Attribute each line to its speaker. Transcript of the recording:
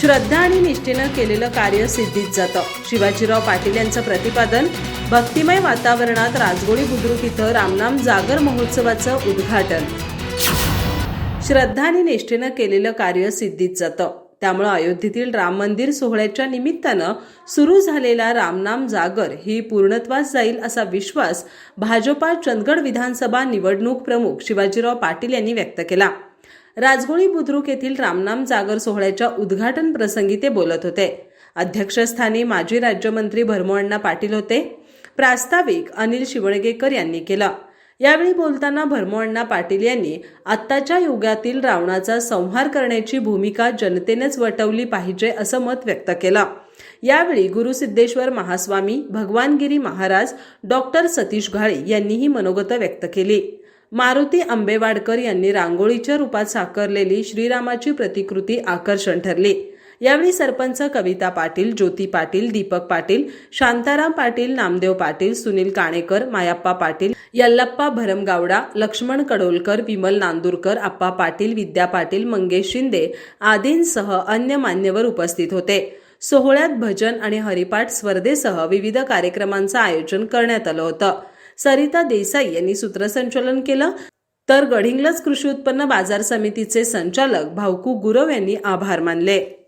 Speaker 1: श्रद्धा आणि निष्ठेनं केलेलं कार्य सिद्धीत जातं. शिवाजीराव पाटील यांचं प्रतिपादन भक्तिमय वातावरणात राजगोळी बुद्रुक इथं रामनाम जागर महोत्सवाचं उद्घाटन. श्रद्धा आणि निष्ठेनं केलेलं कार्य सिद्धीत जातं. त्यामुळं अयोध्येतील राम मंदिर सोहळ्याच्या निमित्तानं सुरू झालेला रामनाम जागर ही पूर्णत्वास जाईल असा विश्वास भाजपा चंदगड विधानसभा निवडणूक प्रमुख शिवाजीराव पाटील यांनी व्यक्त केला. राजगोळी बुद्रुक येथील रामनाम जागर सोहळ्याच्या उद्घाटन प्रसंगी ते बोलत होते. अध्यक्षस्थानी माजी राज्यमंत्री भरमोअण्णा पाटील होते. प्रास्ताविक अनिल शिवळगेकर यांनी केलं. यावेळी बोलताना भरमोअण्णा पाटील यांनी आत्ताच्या युगातील रावणाचा संहार करण्याची भूमिका जनतेनेच वटवली पाहिजे असं मत व्यक्त केलं. यावेळी गुरुसिद्धेश्वर महास्वामी भगवानगिरी महाराज डॉक्टर सतीश घाळे यांनीही मनोगत व्यक्त केली. मारुती आंबेवाडकर यांनी रांगोळीच्या रूपात साकारलेली श्रीरामाची प्रतिकृती आकर्षण ठरली. यावेळी सरपंच कविता पाटील ज्योती पाटील दीपक पाटील शांताराम पाटील नामदेव पाटील सुनील काणेकर मायाप्पा पाटील यल्लप्पा भरमगावडा लक्ष्मण कडोलकर विमल नांदूरकर आप्पा पाटील विद्या पाटील मंगेश शिंदे आदींसह अन्य मान्यवर उपस्थित होते. सोहळ्यात भजन आणि हरिपाठ स्पर्धेसह विविध कार्यक्रमांचं आयोजन करण्यात आलं होतं. सरिता देसाई यांनी सूत्रसंचालन केलं. तर गडिंग्लज कृषी उत्पन्न बाजार समितीचे संचालक भाऊकू गुरव यांनी आभार मानले.